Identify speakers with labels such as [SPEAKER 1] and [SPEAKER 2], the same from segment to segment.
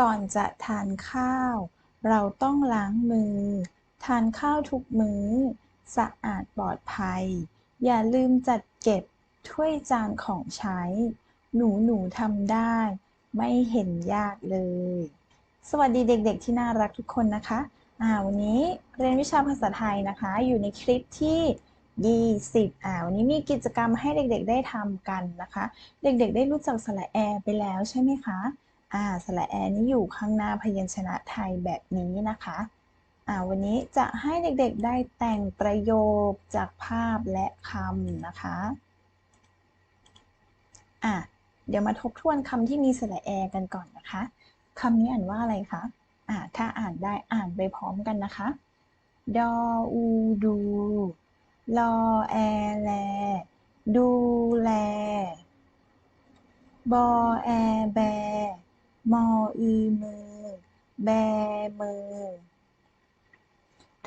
[SPEAKER 1] ก่อนจะทานข้าว เราต้องล้างมือ ทานข้าวทุกมื้อ สะอาดปลอดภัย อย่าลืมจัดเก็บถ้วยจานของใช้ หนูหนูทำได้ ไม่เห็นยากเลย สวัสดีเด็กๆที่น่ารักทุกคนนะคะอ่าวันนี้เรียนวิชาภาษาไทยนะคะ อยู่ในคลิปที่ 20อ่าวันนี้มีกิจกรรมให้เด็กๆ ได้ทำกันนะคะ เด็กๆ ได้รู้จักสระแอไปแล้วใช่ไหมคะ อ่าสระแอนี้อยู่ข้างหน้าพยัญชนะไทยแบบนี้นะคะอ่าวันนี้จะให้เด็กๆได้แต่งประโยคจากภาพและคำนะคะอะเดี๋ยวมาทบทวนคำที่มีสระแอกันก่อนนะคะคำนี้อ่านว่าอะไรคะอะถ้าอ่านได้อ่านไปพร้อมกันนะคะ ดออูดูลอแอแล ดูแล บอแอแบ มออือมือ แบมือ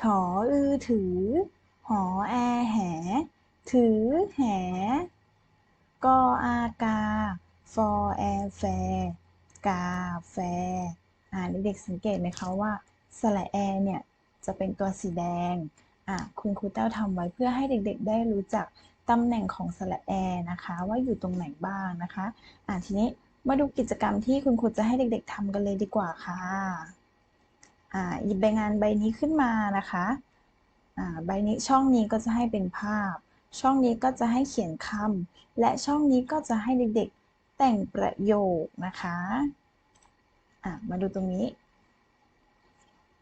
[SPEAKER 1] ถออือถือ หอแอแห ถือแห กออากา ฟอแอแฟ กาแฟ อ่าเด็กๆสังเกตไหมคะว่าสระแอเนี่ยจะเป็นตัวสีแดง อะคุณครูเต้าทำไว้เพื่อให้เด็กๆ ได้รู้จักตำแหน่งของสระแอนะคะ ว่าอยู่ตรงไหนบ้างนะคะ อะทีนี้ มาดูกิจกรรมที่คุณครูจะให้เด็กๆทำกันเลยดีกว่าค่ะอ่าหยิบใบงานใบนี้ขึ้นมานะคะอ่าใบนี้ช่องนี้ก็จะให้เป็นภาพ ช่องนี้ก็จะให้เขียนคำและช่องนี้ก็จะให้เด็กๆแต่งประโยคนะคะอะมาดูตรงนี้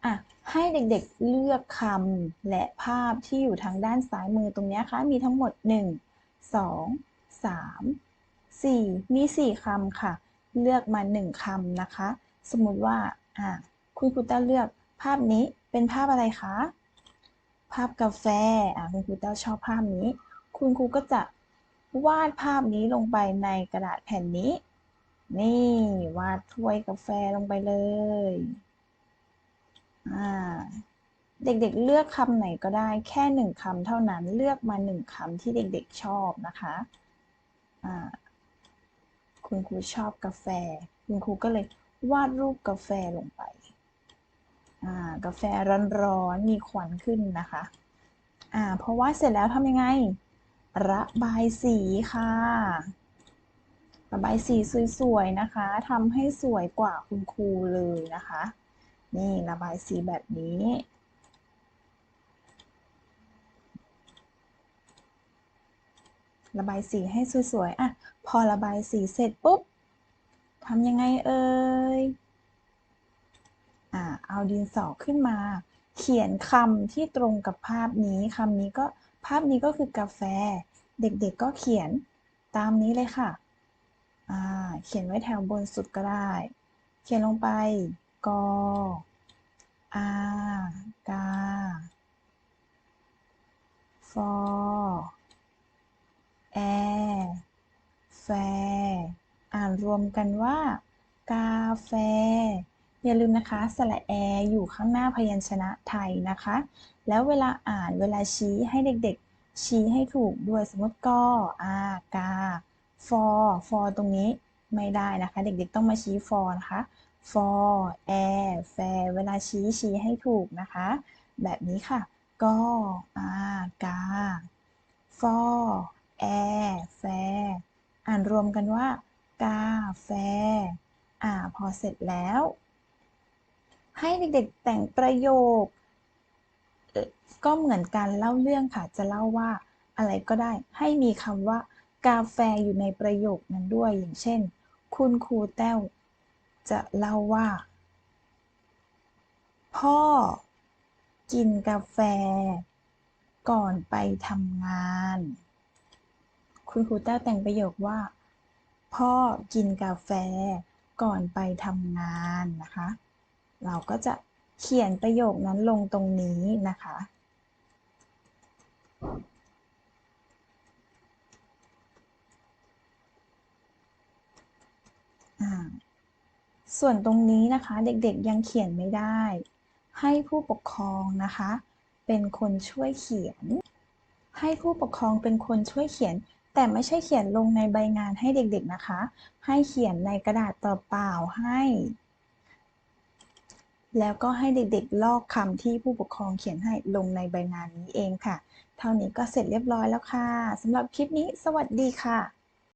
[SPEAKER 1] อะให้เด็กๆเลือกคำและภาพที่อยู่ทางด้านซ้ายมือตรงนี้ค่ะมีทั้งหมด 1 2 3 4 มี 4 คำค่ะ เลือกมา 1คำนะคะ สมมุติว่าอะคุณครูต้าเลือกภาพนี้เป็นภาพอะไรคะ ภาพกาแฟอะคุณครูต้าชอบภาพนี้ คุณครูก็จะวาดภาพนี้ลงไปในกระดาษแผ่นนี้ นี่วาดถ้วยกาแฟลงไปเลยเด็กๆเลือกคำไหนก็ได้แค่หนึ่งคำเท่านั้นเลือกมาหนึ่งคำที่เด็กๆชอบนะคะ คุณครูชอบกาแฟ คุณครูก็เลยวาดรูปกาแฟลงไป กาแฟร้อนๆมีควันขึ้นนะคะอ่าเพราะว่าเสร็จแล้วทำยังไง ระบายสีค่ะ ระบายสีสวยๆนะคะทำให้สวยกว่าคุณครูเลยนะคะ นี่ระบายสีแบบนี้ ระบายสีให้สวยๆอะพอระบายสีเสร็จปุ๊บทำยังไงเอ่ยอ่าเอาดินสอขึ้นมา เขียนคำที่ตรงกับภาพนี้คำนี้ก็ภาพนี้ก็คือกาแฟ เด็กๆก็เขียนตามนี้เลยค่ะอ่าเขียนไว้แถวบนสุดก็ได้ เขียนลงไปกอากาฟอ แฟ อ่านรวมกันว่า กาแฟ อย่าลืมนะคะสระแออยู่ข้างหน้าพยัญชนะไทยนะคะ แล้วเวลาอ่านเวลาชี้ให้เด็กๆ ชี้ให้ถูกด้วยสมมติกออากาฟอฟอตรงนี้ไม่ได้นะคะ เด็กๆต้องมาชี้ฟอนะคะฟอแอแฟเวลาชี้ชี้ให้ถูกนะคะ แบบนี้ค่ะกออากาฟอแอแฟ อ่านรวมกันว่า กาแฟ อ่า พอเสร็จแล้ว ให้เด็กๆแต่งประโยค ก็เหมือนการเล่าเรื่องค่ะ จะเล่าว่าอะไรก็ได้ ให้มีคำว่า กาแฟอยู่ในประโยคนั้นด้วย อย่างเช่น คุณครูแต้ว จะเล่าว่า พ่อ กินกาแฟ ก่อนไปทำงาน คุณครูแต้วแต่งประโยคว่า พ่อกินกาแฟก่อนไปทำงานนะคะ เราก็จะเขียนประโยคนั้นลงตรงนี้นะคะ ส่วนตรงนี้นะคะเด็กๆยังเขียนไม่ได้ ให้ผู้ปกครองนะคะ เป็นคนช่วยเขียน ให้ผู้ปกครองเป็นคนช่วยเขียน แต่ไม่ใช่เขียนลงในใบงานให้เด็กๆนะคะ ให้เขียนในกระดาษเปล่าๆให้ แล้วก็ให้เด็กๆ ลอกคำที่ผู้ปกครองเขียนให้ลงในใบงานนี้เองค่ะ เท่านี้ก็เสร็จเรียบร้อยแล้วค่ะสำหรับคลิปนี้ สวัสดีค่ะ